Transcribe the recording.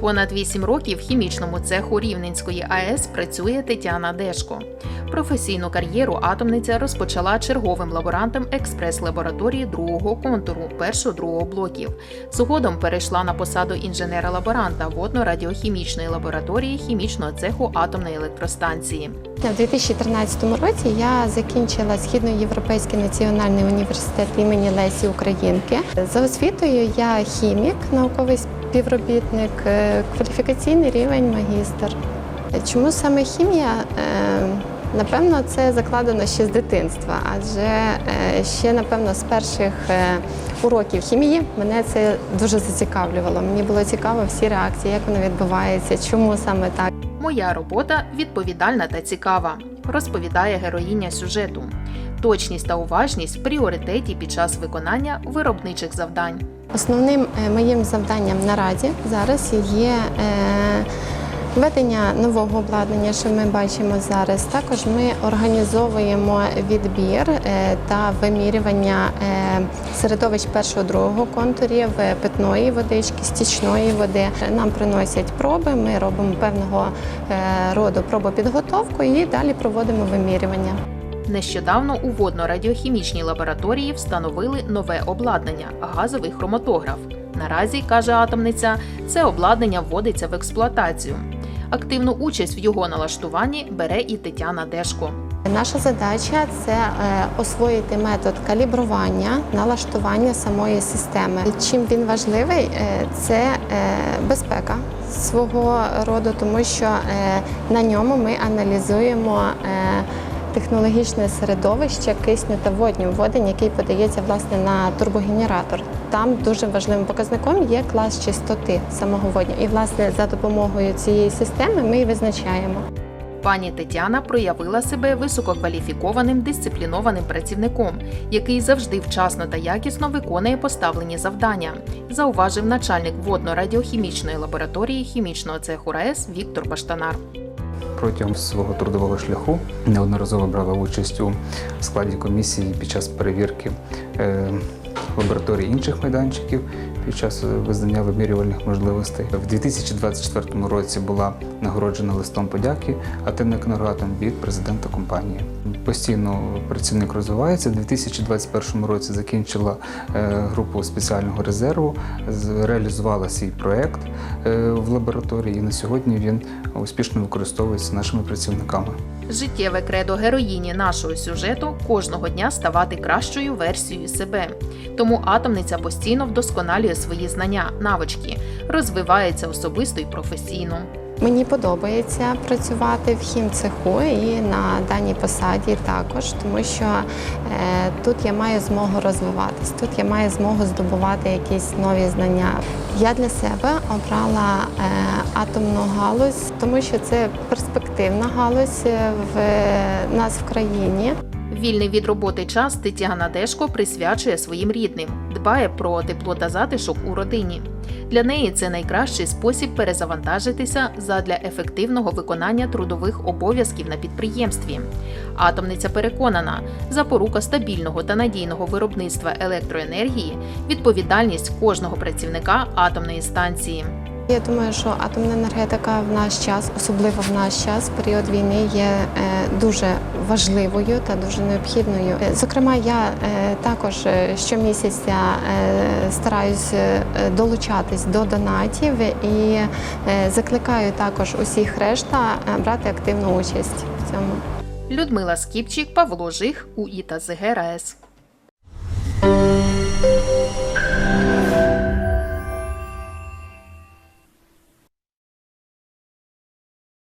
Понад 8 років в хімічному цеху Рівненської АЕС працює Тетяна Дешко. Професійну кар'єру атомниця розпочала черговим лаборантом експрес-лабораторії другого контуру першого-другого блоків. Згодом перейшла на посаду інженера-лаборанта водно-радіохімічної лабораторії хімічного цеху атомної електростанції. У 2013 році я закінчила Східноєвропейський національний університет імені Лесі Українки. За освітою я хімік, науковий співробітник, е, кваліфікаційний рівень магістр. Чому саме хімія? Е, Напевно, це закладено ще з дитинства, адже е, ще, напевно, з перших уроків хімії мене це дуже зацікавлювало. Мені було цікаво всі реакції, як воно відбувається, чому саме так. Моя робота відповідальна та цікава, розповідає героїня сюжету. Точність та уважність в пріоритеті під час виконання виробничих завдань. Основним е, моїм завданням наразі зараз є е, введення нового обладнання, що ми бачимо зараз. Також ми організовуємо відбір е, та вимірювання е, середовищ першого другого контурів е, питної водички, стічної води. Нам приносять проби, ми робимо певного роду пробопідготовку і далі проводимо вимірювання. Нещодавно у водно-радіохімічній лабораторії встановили нове обладнання газовий хроматограф. Наразі, каже атомниця, це обладнання вводиться в експлуатацію. Активну участь в його налаштуванні бере і Тетяна Дешко. Наша задача це е, освоїти метод калібрування, налаштування самої системи. Чим він важливий, е, це е, безпека свого роду, тому що на ньому ми аналізуємо. Технологічне середовище кисню та водню водень, який подається власне на турбогенератор. Там дуже важливим показником є клас чистоти самого водню. І власне за допомогою цієї системи ми і визначаємо. Пані Тетяна проявила себе висококваліфікованим дисциплінованим працівником, який завжди вчасно та якісно виконує поставлені завдання, зауважив начальник водно-радіохімічної лабораторії хімічного цеху РаЕС Віктор Баштанар. Протягом свого трудового шляху неодноразово брала участь у складі комісії під час перевірки е, лабораторій інших майданчиків під час визнання вимірювальних можливостей. В 2024 році була нагороджена листом подяки «Атомник Енергоатом» від президента компанії. Постійно працівник розвивається. У 2021 році закінчила е, групу спеціального резерву, реалізувала свій проект е, в лабораторії. І на сьогодні він успішно використовується нашими працівниками. Життєве кредо героїні нашого сюжету кожного дня ставати кращою версією себе. Тому атомниця постійно вдосконалює свої знання, навички, розвивається особисто і професійно. Мені подобається працювати в хімцеху і на даній посаді також, тому що е, тут я маю змогу розвиватись, тут я маю змогу здобувати якісь нові знання. Я для себе обрала е, атомну галузь, тому що це перспективна галузь е, в нас в країні. Вільний від роботи час Тетяна Дешко присвячує своїм рідним, дбає про тепло та затишок у родині. Для неї це найкращий спосіб перезавантажитися задля ефективного виконання трудових обов'язків на підприємстві. Атомниця переконана, запорука стабільного та надійного виробництва електроенергії відповідальність кожного працівника атомної станції. Я думаю, що атомна енергетика в наш час, особливо в наш час, період війни, є е, дуже важливою та дуже необхідною. Е, Зокрема, я е, також щомісяця стараюсь долучатись до донатів і закликаю також усіх решта брати активну участь в цьому. Людмила Скіпчик, Павло Жих, УІТА ЗГ РаЕС.